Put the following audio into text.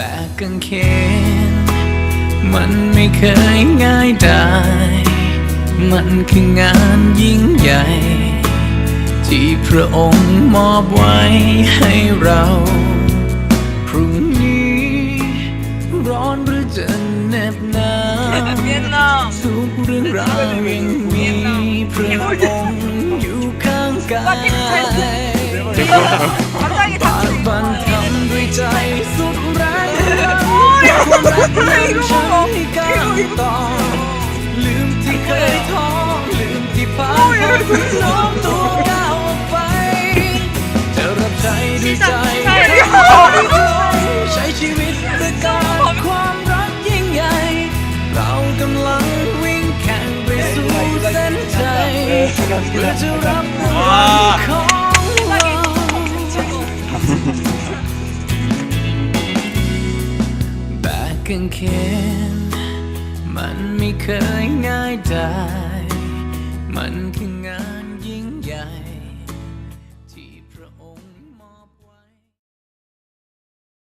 แบกกางเขนมันไม่เคยง่ายได้ มันคืองานยิ่งใหญ่ ที่พระองค์มอบไว้ให้เรา พรุ่งนี้ร้อนหรือจะเหน็บหนาว Vietnam ทุกเรื่องราวยังมีพระองค์อยู่ข้างกาย ความรักนั้นฉันให้ก้าวต่อลืมที่เคยท้อลืมที่ผ่านน้อมตัวก้าวออกไป จะรับใช้ด้วยใจใช้ชีวิตด้วยการความรักยิ่งใหญ่ เรากำลังวิ่งแข่งไปสู่เส้นชัยเพื่อจะรับร กางเขนมันไม่เคยง่ายได้มันคืองาน